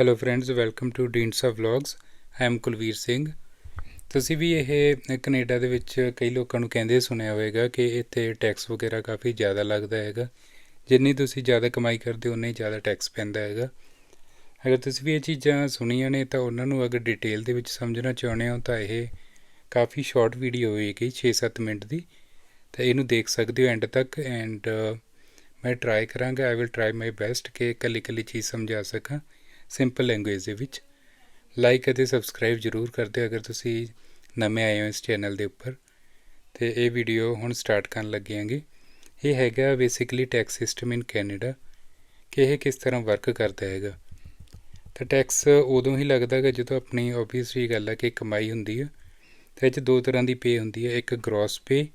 Hello friends welcome to Deensa vlogs I am Kulvir Singh ਤੁਸੀਂ ਵੀ ਇਹ Canada ਦੇ ਵਿੱਚ ਕਈ ਲੋਕਾਂ ਨੂੰ ਕਹਿੰਦੇ ਸੁਣਿਆ ਹੋਵੇਗਾ ਕਿ ਇੱਥੇ ਟੈਕਸ ਵਗੈਰਾ ਕਾਫੀ ਜ਼ਿਆਦਾ ਲੱਗਦਾ ਹੈਗਾ। ਜਿੰਨੀ ਤੁਸੀਂ ਜ਼ਿਆਦਾ ਕਮਾਈ ਕਰਦੇ ਹੋ, ਉਨਾ ਹੀ ਜ਼ਿਆਦਾ ਟੈਕਸ ਪੈਂਦਾ ਹੈਗਾ। ਅਗਰ ਤੁਸੀਂ ਵੀ ਇਹ ਚੀਜ਼ਾਂ ਸੁਣੀਆਂ ਨੇ, ਤਾਂ ਉਹਨਾਂ ਨੂੰ ਅਗਰ ਡਿਟੇਲ ਦੇ ਵਿੱਚ ਸਮਝਣਾ ਚਾਹੁੰਦੇ ਹੋ, ਤਾਂ ਇਹ ਕਾਫੀ ਸ਼ਾਰਟ ਵੀਡੀਓ ਹੋਏਗੀ 6-7 ਮਿੰਟ ਦੀ। ਤਾਂ ਇਹਨੂੰ ਦੇਖ ਸਕਦੇ ਹੋ ਐਂਡ ਤੱਕ ਐਂਡ ਮੈਂ ਟਰਾਈ ਕਰਾਂਗਾ I will try my best ਕਿ ਇਕੱਲੀ ਇਕੱਲੀ ਚੀਜ਼ ਸਮਝਾ ਸਕਾਂ। ਸਿੰਪਲ ਲੈਂਗੁਏਜ ਦੇ ਵਿੱਚ। ਲਾਈਕ ਅਤੇ ਸਬਸਕ੍ਰਾਈਬ ਜ਼ਰੂਰ ਕਰ ਦਿਓ ਅਗਰ ਤੁਸੀਂ ਨਵੇਂ ਆਏ ਹੋ ਇਸ ਚੈਨਲ ਦੇ ਉੱਪਰ। ਤੇ ਇਹ ਵੀਡੀਓ ਹੁਣ ਸਟਾਰਟ ਕਰਨ ਲੱਗੇ ਆਂਗੇ ਇਹ ਹੈਗਾ basically tax system in Canada ਕਿ ਇਹ ਕਿਸ ਤਰ੍ਹਾਂ ਵਰਕ ਕਰਦਾ ਹੈਗਾ। ਤਾਂ ਟੈਕਸ ਉਦੋਂ ਹੀ ਲੱਗਦਾ ਹੈ ਜਦੋਂ ਆਪਣੀ ਆਬਵੀਅਸਲੀ ਗੱਲ ਹੈ ਕਿ ਕਮਾਈ ਹੁੰਦੀ ਹੈ ਤੇ ਇਹ 'ਚ ਦੋ ਤਰ੍ਹਾਂ ਦੀ ਪੇ ਹੁੰਦੀ ਹੈ ਇੱਕ ਗ੍ਰੋਸ ਪੇ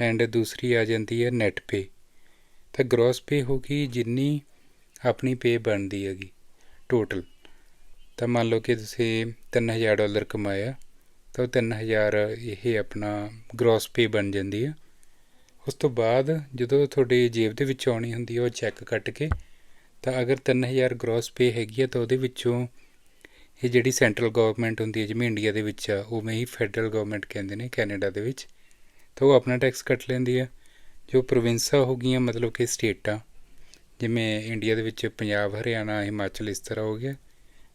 ਐਂਡ ਦੂਸਰੀ ਆ ਜਾਂਦੀ ਹੈ ਨੈਟ ਪੇ ਤਾਂ ਗ੍ਰੋਸ ਪੇ ਹੋ ਗਈ ਜਿੰਨੀ ਆਪਣੀ ਪੇ ਬਣਦੀ ਹੈਗੀ। ਟੋਟਲ ਤਾਂ ਮੰਨ ਲਓ ਕਿ ਤੁਸੀਂ 3000 ਡਾਲਰ ਕਮਾਇਆ, ਤਾਂ ਉਹ 3000 ਇਹ ਆਪਣਾ ਗ੍ਰੋਸ ਪੇ ਬਣ ਜਾਂਦੀ ਹੈ ਉਸ ਤੋਂ ਬਾਅਦ ਜਦੋਂ ਤੁਹਾਡੀ ਜੇਬ ਦੇ ਵਿੱਚ ਆਉਣੀ ਹੁੰਦੀ ਹੈ ਉਹ ਚੈੱਕ ਕੱਟ ਕੇ, ਤਾਂ ਅਗਰ 3000 ਗ੍ਰੋਸ ਪੇ ਹੈਗੀ ਹੈ ਤਾਂ ਉਹਦੇ ਵਿੱਚੋਂ ਇਹ ਜਿਹੜੀ ਸੈਂਟਰਲ ਗਵਰਨਮੈਂਟ ਹੁੰਦੀ ਹੈ ਜਿਵੇਂ ਇੰਡੀਆ ਦੇ ਵਿੱਚ ਆ, ਉਵੇਂ ਹੀ ਫੈਡਰਲ ਗਵਰਨਮੈਂਟ ਕਹਿੰਦੇ ਨੇ ਕੈਨੇਡਾ ਦੇ ਵਿੱਚ, ਤਾਂ ਉਹ ਆਪਣਾ ਟੈਕਸ ਕੱਟ ਲੈਂਦੀ ਹੈ ਜੋ ਪ੍ਰੋਵਿੰਸਾਂ ਹੋ ਗਈਆਂ ਮਤਲਬ ਕਿ ਸਟੇਟਾਂ। ਜਿਵੇਂ ਇੰਡੀਆ ਦੇ ਵਿੱਚ ਪੰਜਾਬ, ਹਰਿਆਣਾ, ਹਿਮਾਚਲ ਇਸ ਤਰ੍ਹਾਂ ਹੋ ਗਿਆ।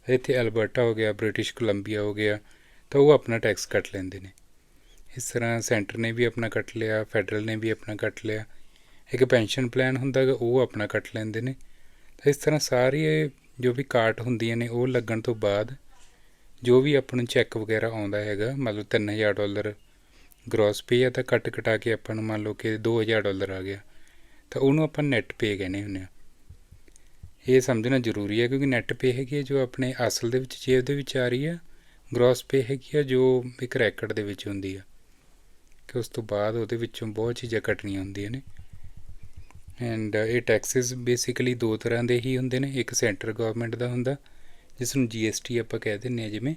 ਇੱਥੇ ਅਲਬਰਟਾ ਹੋ ਗਿਆ, ਬ੍ਰਿਟਿਸ਼ ਕੋਲੰਬੀਆ ਹੋ ਗਿਆ, ਤਾਂ ਉਹ ਆਪਣਾ ਟੈਕਸ ਕੱਟ ਲੈਂਦੇ ਨੇ। ਇਸ ਤਰ੍ਹਾਂ ਸੈਂਟਰ ਨੇ ਵੀ ਆਪਣਾ ਕੱਟ ਲਿਆ, ਫੈਡਰਲ ਨੇ ਵੀ ਆਪਣਾ ਕੱਟ ਲਿਆ। ਇੱਕ ਪੈਨਸ਼ਨ ਪਲਾਨ ਹੁੰਦਾ ਹੈਗਾ ਉਹ ਆਪਣਾ ਕੱਟ ਲੈਂਦੇ ਨੇ। ਤਾਂ ਇਸ ਤਰ੍ਹਾਂ ਸਾਰੀ ਜੋ ਵੀ ਕਾਟ ਹੁੰਦੀਆਂ ਨੇ, ਉਹ ਲੱਗਣ ਤੋਂ ਬਾਅਦ ਜੋ ਵੀ ਆਪਾਂ ਨੂੰ ਚੈੱਕ ਵਗੈਰਾ ਆਉਂਦਾ ਹੈਗਾ ਮਤਲਬ 3000 ਡਾਲਰ ਗ੍ਰੋਸ ਪੇ ਆ, ਤਾਂ ਕੱਟ ਕਟਾ ਕੇ ਆਪਾਂ ਨੂੰ ਮੰਨ ਲਓ ਕਿ 2000 ਡਾਲਰ ਆ ਗਿਆ। ਤਾਂ ਉਹਨੂੰ ਆਪਾਂ ਨੈਟ ਪੇ ਕਹਿੰਦੇ ਹੁੰਦੇ ਆ। ਇਹ ਸਮਝਣਾ ਜ਼ਰੂਰੀ ਹੈ ਕਿਉਂਕਿ ਨੈਟ ਪੇ ਹੈਗੀ ਹੈ ਜੋ ਆਪਣੇ ਅਸਲ ਦੇ ਵਿੱਚ ਜੇਬ ਦੇ ਵਿੱਚ ਆ ਰਹੀ ਹੈ ਗ੍ਰੋਸ ਪੇ ਹੈਗੀ ਹੈ ਜੋ ਇੱਕ ਰੈਕਟ ਦੇ ਵਿੱਚ ਹੁੰਦੀ ਹੈ ਕਿ ਉਸ ਤੋਂ ਬਾਅਦ ਉਹਦੇ ਵਿੱਚੋਂ ਬਹੁਤ ਚੀਜ਼ਾਂ ਕੱਟਣੀਆਂ ਹੁੰਦੀਆਂ ਨੇ। ਐਂਡ ਇਹ ਟੈਕਸਸ ਬੇਸਿਕਲੀ ਦੋ ਤਰ੍ਹਾਂ ਦੇ ਹੀ ਹੁੰਦੇ ਨੇ, ਇੱਕ ਸੈਂਟਰ ਗਵਰਨਮੈਂਟ ਦਾ ਹੁੰਦਾ, ਜਿਸ ਨੂੰ ਜੀਐਸਟੀ ਆਪਾਂ ਕਹਿ ਦਿੰਦੇ ਆ ਜਿਵੇਂ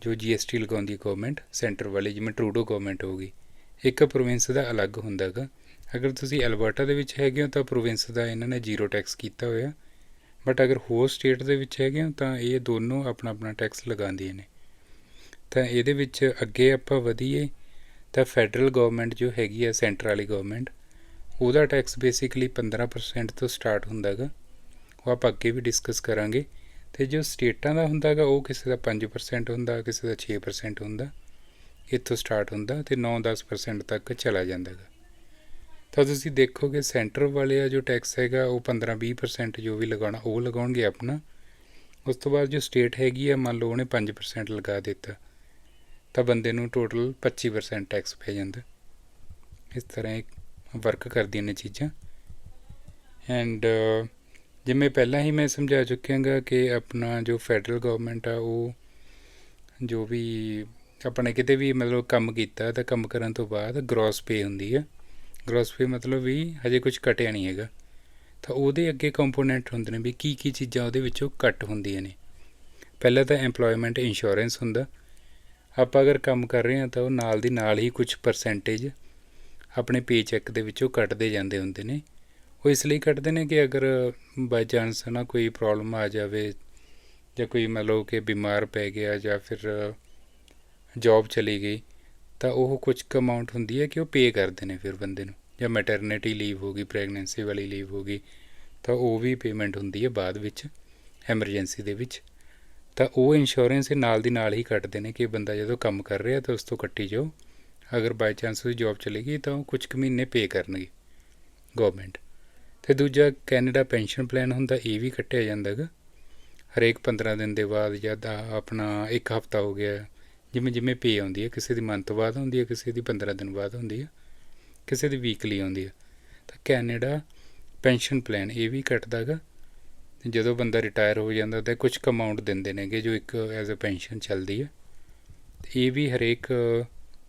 ਜੋ ਜੀਐਸਟੀ ਲਗਾਉਂਦੀ ਹੈ ਗਵਰਨਮੈਂਟ ਸੈਂਟਰ ਵਾਲੀ ਜਿਵੇਂ ਟਰੂਡੋ ਗਵਰਨਮੈਂਟ ਹੋਗੀ ਇੱਕ ਪ੍ਰੋਵਿੰਸ ਦਾ ਅਲੱਗ ਹੁੰਦਾਗਾ। ਅਗਰ ਤੁਸੀਂ ਅਲਬਰਟਾ ਦੇ ਵਿੱਚ ਹੈਗੇ ਹੋ ਤਾਂ ਪ੍ਰੋਵਿੰਸ ਦਾ ਇਹਨਾਂ ਨੇ ਜ਼ੀਰੋ ਟੈਕਸ ਕੀਤਾ ਹੋਇਆ ਬਟ ਅਗਰ ਹੋਰ ਸਟੇਟ ਦੇ ਵਿੱਚ ਹੈਗੇ ਹੋ ਤਾਂ ਇਹ ਦੋਨੋਂ ਆਪਣਾ ਆਪਣਾ ਟੈਕਸ ਲਗਾਉਂਦੀਆਂ ਨੇ। ਤਾਂ ਇਹਦੇ ਵਿੱਚ ਅੱਗੇ ਆਪਾਂ ਵਧੀਏ ਤਾਂ ਫੈਡਰਲ ਗਵਰਨਮੈਂਟ ਜੋ ਹੈਗੀ ਹੈ ਸੈਂਟਰ ਵਾਲੀ ਗਵਰਨਮੈਂਟ ਉਹਦਾ ਟੈਕਸ ਬੇਸਿਕਲੀ 15% ਤੋਂ ਸਟਾਰਟ ਹੁੰਦਾਗਾ। ਉਹ ਆਪਾਂ ਅੱਗੇ ਵੀ ਡਿਸਕਸ ਕਰਾਂਗੇ। ਤੇ ਜੋ ਸਟੇਟਾਂ ਦਾ ਹੁੰਦਾਗਾ, ਉਹ ਕਿਸੇ ਦਾ 5% ਹੁੰਦਾ, ਕਿਸੇ ਦਾ 6% ਹੁੰਦਾ, ਇੱਥੋਂ ਸਟਾਰਟ ਹੁੰਦਾ ਤੇ 9-10% ਤੱਕ ਚਲਾ ਜਾਂਦਾਗਾ। ਤਾਂ ਤੁਸੀਂ ਦੇਖੋਗੇ ਸੈਂਟਰ ਵਾਲੇ ਆ ਜੋ ਟੈਕਸ ਹੈਗਾ, ਉਹ 15-20% ਜੋ ਵੀ ਲਗਾਉਣਾ, ਉਹ ਲਗਾਉਣਗੇ ਆਪਣਾ। ਉਸ ਤੋਂ ਬਾਅਦ ਜੋ ਸਟੇਟ ਹੈਗੀ ਆ, ਮੰਨ ਲਓ ਉਹਨੇ 5% ਲਗਾ ਦਿੱਤਾ, ਤਾਂ ਬੰਦੇ ਨੂੰ ਟੋਟਲ 25% ਟੈਕਸ ਪੈ ਜਾਂਦਾ। ਇਸ ਤਰ੍ਹਾਂ ਵਰਕ ਕਰਦੀਆਂ ਨੇ ਚੀਜ਼ਾਂ। ਐਂਡ ਜਿਵੇਂ ਪਹਿਲਾਂ ਹੀ ਮੈਂ ਸਮਝਾ ਚੁੱਕਿਆਗਾ ਕਿ ਆਪਣਾ ਜੋ ਫੈਡਰਲ ਗਵਰਨਮੈਂਟ ਆ, ਉਹ ਜੋ ਵੀ ਆਪਣੇ ਕਿਤੇ ਵੀ ਮਤਲਬ ਕੰਮ ਕੀਤਾ, ਤਾਂ ਕੰਮ ਕਰਨ ਤੋਂ ਬਾਅਦ ਗ੍ਰੋਸ ਪੇ ਹੁੰਦੀ ਹੈ ਗ੍ਰੋਸ ਪੇ ਮਤਲਬ ਵੀ ਹਜੇ ਕੁਝ ਕਟਿਆ ਨਹੀਂ ਹੈਗਾ। ਤਾਂ ਉਹਦੇ ਅੱਗੇ ਕੰਪੋਨੈਂਟ ਹੁੰਦੇ ਨੇ ਵੀ ਕੀ ਕੀ ਚੀਜ਼ਾਂ ਉਹਦੇ ਵਿੱਚੋਂ ਕੱਟ ਹੁੰਦੀਆਂ ਨੇ। ਪਹਿਲਾਂ ਤਾਂ EMPLOYMENT ਇੰਸ਼ੋਰੈਂਸ ਹੁੰਦਾ। ਆਪਾਂ ਅਗਰ ਕੰਮ ਕਰ ਰਹੇ ਹਾਂ ਤਾਂ ਉਹ ਨਾਲ ਦੀ ਨਾਲ ਹੀ ਕੁਝ ਪਰਸੈਂਟੇਜ ਆਪਣੇ ਪੇ ਚੈੱਕ ਦੇ ਵਿੱਚੋਂ ਕੱਟਦੇ ਜਾਂਦੇ ਹੁੰਦੇ ਨੇ। ਉਹ ਇਸ ਲਈ ਕੱਟਦੇ ਨੇ ਕਿ ਅਗਰ ਬਾਈ ਚਾਂਸ ਨਾ ਕੋਈ ਪ੍ਰੋਬਲਮ ਆ ਜਾਵੇ ਜਾਂ ਕੋਈ ਮੰਨ ਲਓ ਕਿ ਬਿਮਾਰ ਪੈ ਗਿਆ ਜਾਂ ਫਿਰ ਜੌਬ ਚਲੀ ਗਈ ਤਾਂ ਉਹ ਕੁਝ ਕੁ ਅਮਾਉਂਟ ਹੁੰਦੀ ਹੈ ਕਿ ਉਹ ਪੇ ਕਰਦੇ ਨੇ ਫਿਰ ਬੰਦੇ ਨੂੰ। ਜਾਂ ਮੈਟਰਨਿਟੀ ਲੀਵ ਹੋ ਗਈ ਪ੍ਰੈਗਨੈਂਸੀ ਵਾਲੀ ਲੀਵ ਹੋ ਗਈ, ਤਾਂ ਉਹ ਵੀ ਪੇਮੈਂਟ ਹੁੰਦੀ ਹੈ ਬਾਅਦ ਵਿੱਚ ਐਮਰਜੈਂਸੀ ਦੇ ਵਿੱਚ। ਤਾਂ ਉਹ ਇੰਸ਼ੋਰੈਂਸ ਨਾਲ ਦੀ ਨਾਲ ਹੀ ਕੱਟਦੇ ਨੇ ਕਿ ਬੰਦਾ ਜਦੋਂ ਕੰਮ ਕਰ ਰਿਹਾ ਤਾਂ ਉਸ ਤੋਂ ਕੱਟੀ ਜਾਓ। ਅਗਰ ਬਾਈ ਚਾਂਸ ਉਹ ਜੌਬ ਚਲੀ ਗਈ ਤਾਂ ਉਹ ਕੁਝ ਕੁ ਮਹੀਨੇ ਪੇ ਕਰਨਗੇ ਗਵਰਨਮੈਂਟ ਤੇ ਦੂਜਾ ਕੈਨੇਡਾ ਪੈਨਸ਼ਨ ਪਲਾਨ ਹੁੰਦਾ, ਇਹ ਵੀ ਕੱਟਿਆ ਜਾਂਦਾ ਜਾਂਦਾਗਾ ਹਰੇਕ 15 ਦਿਨ ਦੇ ਬਾਅਦ ਜਦ ਆਪਣਾ ਇੱਕ ਹਫਤਾ ਹੋ ਗਿਆ ਜਿਵੇਂ ਜਿਵੇਂ ਪੇ ਆਉਂਦੀ ਹੈ, ਕਿਸੇ ਦੀ ਮੰਥ ਬਾਅਦ ਹੁੰਦੀ ਹੈ, ਕਿਸੇ ਦੀ 15 ਦਿਨ ਬਾਅਦ ਹੁੰਦੀ ਹੈ, ਕਿਸੇ ਦੀ ਵੀਕਲੀ ਆਉਂਦੀ ਹੈ, ਤਾਂ ਕੈਨੇਡਾ ਪੈਨਸ਼ਨ ਪਲਾਨ ਇਹ ਵੀ ਕੱਟਦਾਗਾ ਜਦੋਂ ਬੰਦਾ ਰਿਟਾਇਰ ਹੋ ਜਾਂਦਾ ਤਾਂ ਕੁਝ ਅਮਾਉਂਟ ਦਿੰਦੇ ਨੇਗੇ ਜੋ ਇੱਕ ਐਜ਼ ਅ ਪੈਨਸ਼ਨ ਚੱਲਦੀ ਹੈ। ਇਹ ਵੀ ਹਰੇਕ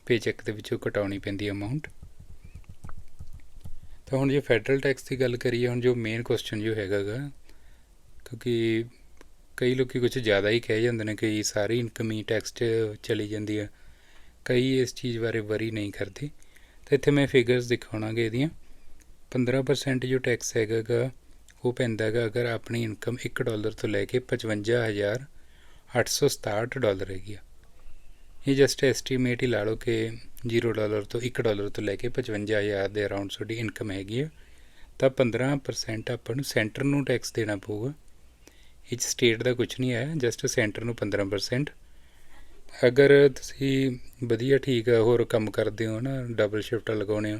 ਪੇਚੈੱਕ ਦੇ ਵਿੱਚੋਂ ਕਟਾਉਣੀ ਪੈਂਦੀ ਅਮਾਉਂਟ ਤਾਂ ਹੁਣ ਜੇ ਫੈਡਰਲ ਟੈਕਸ ਦੀ ਗੱਲ ਕਰੀਏ, ਹੁਣ ਜੋ ਮੇਨ ਕੁਐਸਚਨ ਜੋ ਹੈਗਾਗਾ ਕਿਉਂਕਿ ਕਈ ਲੋਕੀ ਕੁਝ ਜ਼ਿਆਦਾ ਹੀ ਕਹਿ ਜਾਂਦੇ ਨੇ ਕਿ ਸਾਰੀ ਇਨਕਮ ਹੀ ਟੈਕਸ 'ਚ ਚਲੀ ਜਾਂਦੀ ਆ। ਕਈ ਇਸ ਚੀਜ਼ ਬਾਰੇ ਵਰੀ ਨਹੀਂ ਕਰਦੇ। ਤਾਂ ਇੱਥੇ ਮੈਂ ਫਿਗਰਸ ਦਿਖਾਉਣਾਗੇ ਇਹਦੀਆਂ। 15% ਜੋ ਟੈਕਸ ਹੈਗਾਗਾ, ਉਹ ਪੈਂਦਾ ਹੈਗਾ ਅਗਰ ਆਪਣੀ ਇਨਕਮ 1 ਡਾਲਰ ਤੋਂ ਲੈ ਕੇ 55867 ਡਾਲਰ ਹੈਗੀ ਆ। ਇਹ ਜਸਟ ਐਸਟੀਮੇਟ ਹੀ ਲਾ ਲਓ ਕਿ 0 ਡਾਲਰ ਤੋਂ 1 ਡਾਲਰ ਤੋਂ ਲੈ ਕੇ 55000 ਦੇ ਅਰਾਊਂਡ ਤੁਹਾਡੀ ਇਨਕਮ ਹੈਗੀ ਆ। ਤਾਂ 15% ਆਪਾਂ ਨੂੰ ਸੈਂਟਰ ਨੂੰ ਟੈਕਸ ਦੇਣਾ ਪਊਗਾ। ਇਹ 'ਚ ਸਟੇਟ ਦਾ ਕੁਝ ਨਹੀਂ ਆਇਆ ਜਸਟ ਸੈਂਟਰ ਨੂੰ 15% ਅਗਰ ਤੁਸੀਂ ਵਧੀਆ ਠੀਕ ਹੋਰ ਕੰਮ ਕਰਦੇ ਹੋ ਨਾ ਡਬਲ ਸ਼ਿਫਟ ਲਗਾਉਣੇ ਹੋ,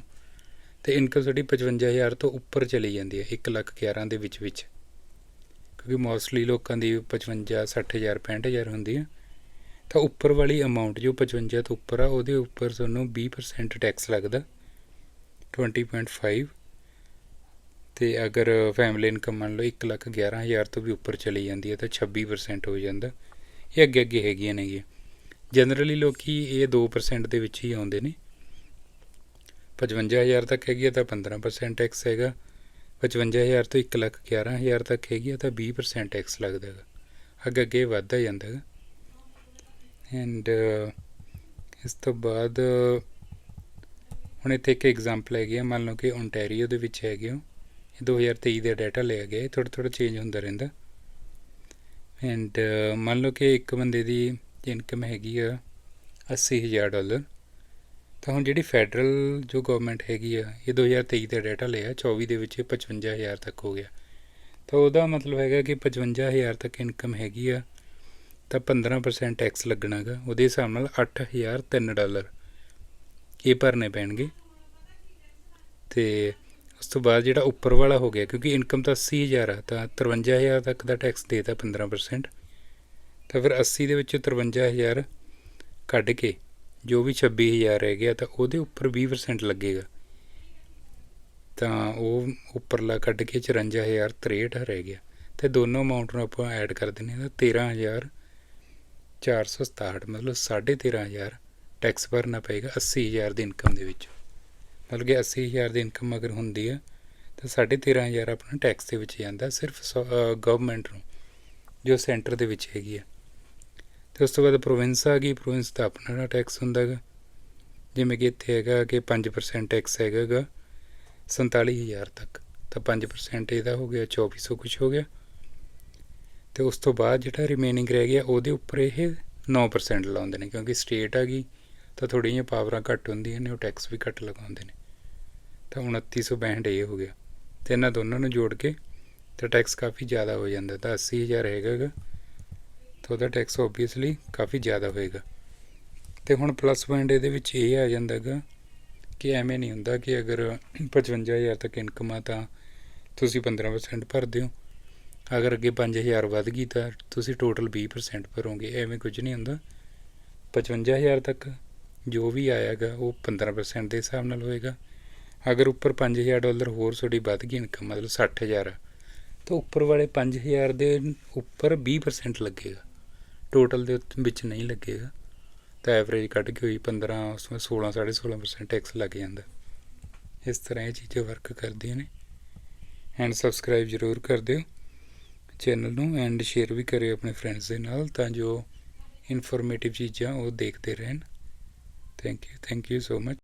ਤੇ ਇਨਕਮ ਤੁਹਾਡੀ 55000 ਤੋਂ ਉੱਪਰ ਚਲੀ ਜਾਂਦੀ ਹੈ 1 ਲੱਖ 11 ਦੇ ਵਿੱਚ ਵਿੱਚ। ਕਿਉਂਕਿ ਮੋਸਟਲੀ ਲੋਕਾਂ ਦੀ 55 60000 65000 ਹੁੰਦੀ ਹੈ ਤਾਂ ਉੱਪਰ ਵਾਲੀ ਅਮਾਉਂਟ ਜੋ 55 ਤੋਂ ਉੱਪਰ ਆ, ਉਹਦੇ ਉੱਪਰ ਤੁਹਾਨੂੰ 20% ਟੈਕਸ ਲੱਗਦਾ। 20.5 ਅਤੇ ਅਗਰ ਫੈਮਿਲੀ ਇਨਕਮ ਮੰਨ ਲਓ 1 ਲੱਖ 11000 ਤੋਂ ਵੀ ਉੱਪਰ ਚਲੀ ਜਾਂਦੀ ਹੈ ਤਾਂ 26% ਹੋ ਜਾਂਦਾ। ਇਹ ਅੱਗੇ ਅੱਗੇ ਹੈਗੀਆਂ ਨੇਗੀਆਂ ਜਨਰਲੀ ਲੋਕੀ ਇਹ 2% ਦੇ ਵਿੱਚ ਹੀ ਆਉਂਦੇ ਨੇ। 55000 ਤੱਕ ਹੈਗੀ ਹੈ ਤਾਂ 15% ਟੈਕਸ ਹੈਗਾ। 55000 ਤੋਂ 1 ਲੱਖ 11000 ਤੱਕ ਹੈਗੀ ਹੈ ਤਾਂ 20% ਟੈਕਸ ਲੱਗਦਾ ਹੈਗਾ। ਅੱਗੇ ਅੱਗੇ ਵੱਧਦਾ ਜਾਂਦਾ ਹੈਗਾ। ਐਂਡ ਇਸ ਤੋਂ ਬਾਅਦ ਹੁਣ ਇੱਥੇ ਇੱਕ ਐਗਜ਼ਾਮਪਲ ਹੈਗੀ ਆ। ਮੰਨ ਲਓ ਕਿ ਓਨਟਾਰੀਓ ਦੇ ਵਿੱਚ ਹੈਗੇ ਹੋ। 2023 ਦਾ ਡਾਟਾ ਲਿਆ ਗਿਆ ਇਹ ਥੋੜਾ ਥੋੜਾ ਚੇਂਜ ਹੁੰਦਾ ਰਹਿੰਦਾ। ਐਂਡ ਮੰਨ ਲਓ ਕਿ ਇੱਕ ਬੰਦੇ ਦੀ ਇਨਕਮ ਹੈਗੀ ਆ 80000 ਡਾਲਰ ਤਾਂ ਹੁਣ ਜਿਹੜੀ ਫੈਡਰਲ ਜੋ ਗਵਰਨਮੈਂਟ ਹੈਗੀ ਆ, ਇਹ 2023 ਦਾ ਡਾਟਾ ਲਿਆ 24 ਦੇ ਵਿੱਚ ਇਹ 55000 ਤੱਕ ਹੋ ਗਿਆ। ਤਾਂ ਉਹਦਾ ਮਤਲਬ ਹੈਗਾ ਕਿ 55000 ਤੱਕ ਇਨਕਮ ਹੈਗੀ ਆ, ਤਾਂ 15% ਟੈਕਸ ਲੱਗਣਾਗਾ। ਉਹਦੇ ਹਿਸਾਬ ਨਾਲ 8003 ਡਾਲਰ ਇਹ ਭਰਨੇ ਪੈਣਗੇ। ਤੇ ਉਸ ਤੋਂ ਬਾਅਦ ਜਿਹੜਾ ਉੱਪਰ ਵਾਲਾ ਹੋ ਗਿਆ, ਕਿਉਂਕਿ ਇਨਕਮ ਤਾਂ 80000 ਆ, ਤਾਂ 53000 ਤੱਕ ਦਾ ਟੈਕਸ ਦੇਤਾ 15% ਤਾਂ ਫਿਰ 80 ਦੇ ਵਿੱਚ 53000 ਕੱਢ ਕੇ ਜੋ ਵੀ 26000 ਰਹਿ ਗਿਆ, ਤਾਂ ਉਹਦੇ ਉੱਪਰ 20% ਲੱਗੇਗਾ। ਤਾਂ ਉਹ ਉੱਪਰਲਾ ਕੱਢ ਕੇ 54063 ਰਹਿ ਗਿਆ। ਤੇ ਦੋਨੋਂ ਅਮਾਉਂਟ ਨੂੰ ਆਪਾਂ ਐਡ ਕਰ ਦਿੰਦੇ ਹਾਂ, ਤਾਂ 13467 ਮਤਲਬ 13500 ਟੈਕਸ ਭਰਨਾ ਪਏਗਾ 80000 ਦੀ ਇਨਕਮ ਦੇ ਵਿੱਚ। ਮਤਲਬ ਕਿ 80000 ਦੀ ਇਨਕਮ ਅਗਰ ਹੁੰਦੀ ਹੈ, ਤਾਂ 13500 ਆਪਣਾ ਟੈਕਸ ਦੇ ਵਿੱਚ ਜਾਂਦਾ ਸਿਰਫ ਗਵਰਨਮੈਂਟ ਨੂੰ, ਜੋ ਸੈਂਟਰ ਦੇ ਵਿੱਚ ਹੈਗੀ ਹੈ ਤੇ ਉਸ ਤੋਂ ਬਾਅਦ ਪ੍ਰੋਵਿੰਸ ਆ ਗਈ ਪ੍ਰੋਵਿੰਸ ਦਾ ਆਪਣਾ ਟੈਕਸ ਹੁੰਦਾ ਹੈਗਾ, ਜਿਵੇਂ ਕਿ ਇੱਥੇ ਹੈਗਾ ਕਿ 5% ਟੈਕਸ ਹੈਗਾਗਾ 47000 ਤੱਕ, ਤਾਂ 5% ਇਹਦਾ ਹੋ ਗਿਆ 2400 ਕੁਝ ਹੋ ਗਿਆ। ਤੇ ਉਸ ਤੋਂ ਬਾਅਦ ਜਿਹੜਾ ਰਿਮੇਨਿੰਗ ਰਹਿ ਗਿਆ, ਉਹਦੇ ਉੱਪਰ ਇਹ 9% ਲਾਉਂਦੇ ਨੇ, ਕਿਉਂਕਿ ਸਟੇਟ ਆ ਗਈ, ਤਾਂ ਥੋੜ੍ਹੀਆਂ ਜਿਹੀਆਂ ਪਾਵਰਾਂ ਘੱਟ ਹੁੰਦੀਆਂ ਨੇ, ਉਹ ਟੈਕਸ ਵੀ ਘੱਟ ਲਗਾਉਂਦੇ ਨੇ। ਤਾਂ 2962 ਇਹ ਹੋ ਗਿਆ। ਤੇ ਇਹਨਾਂ ਦੋਨਾਂ ਨੂੰ ਜੋੜ ਕੇ ਤਾਂ ਟੈਕਸ ਕਾਫੀ ਜ਼ਿਆਦਾ ਹੋ ਜਾਂਦਾ, ਤਾਂ 80000 ਹੈਗਾਗਾ ਤਾਂ ਉਹਦਾ ਟੈਕਸ ਓਬਵੀਅਸਲੀ ਕਾਫੀ ਜ਼ਿਆਦਾ ਹੋਏਗਾ। ਤੇ ਹੁਣ ਪਲੱਸ ਪੁਆਇੰਟ ਇਹਦੇ ਵਿੱਚ ਇਹ ਆ ਜਾਂਦਾਗਾ ਕਿ ਐਵੇਂ ਨਹੀਂ ਹੁੰਦਾ ਕਿ ਅਗਰ 55000 ਤੱਕ ਇਨਕਮ ਆ ਤਾਂ ਤੁਸੀਂ 15% ਭਰਦੇ ਹੋ ਅਗਰ ਅੱਗੇ 5000 ਵੱਧ ਗਈ ਤਾਂ ਤੁਸੀਂ ਟੋਟਲ 20% ਭਰੋਗੇ, ਐਵੇਂ ਕੁਝ ਨਹੀਂ ਹੁੰਦਾ। 55000 ਤੱਕ ਜੋ ਵੀ ਆਏਗਾ ਉਹ 15% ਦੇ ਹਿਸਾਬ ਨਾਲ ਹੋਏਗਾ। ਅਗਰ ਉੱਪਰ 5000 ਡਾਲਰ ਹੋਰ ਤੁਹਾਡੀ ਵੱਧ ਗਈ ਇਨਕਮ ਮਤਲਬ 60000 ਤਾਂ ਉੱਪਰ ਵਾਲੇ 5000 ਦੇ ਉੱਪਰ 20% ਲੱਗੇਗਾ। ਟੋਟਲ ਦੇ ਵਿੱਚ ਨਹੀਂ ਲੱਗੇਗਾ। ਤਾਂ ਐਵਰੇਜ ਕੱਢ ਕੇ ਹੋਈ 15 ਉਸ ਵਿੱਚ 16 16.5% ਟੈਕਸ ਲੱਗ ਜਾਂਦਾ। ਇਸ ਤਰ੍ਹਾਂ ਇਹ ਚੀਜ਼ਾਂ ਵਰਕ ਕਰਦੀਆਂ ਨੇ। ਐਂਡ ਸਬਸਕ੍ਰਾਈਬ ਜ਼ਰੂਰ ਕਰ ਦਿਓ ਚੈਨਲ ਨੂੰ ਐਂਡ ਸ਼ੇਅਰ ਵੀ ਕਰਿਓ ਆਪਣੇ ਫਰੈਂਡਸ ਦੇ ਨਾਲ ਤਾਂ ਜੋ ਇਨਫੋਰਮੇਟਿਵ ਚੀਜ਼ਾਂ ਉਹ ਦੇਖਦੇ ਰਹਿਣ। Thank you thank you so much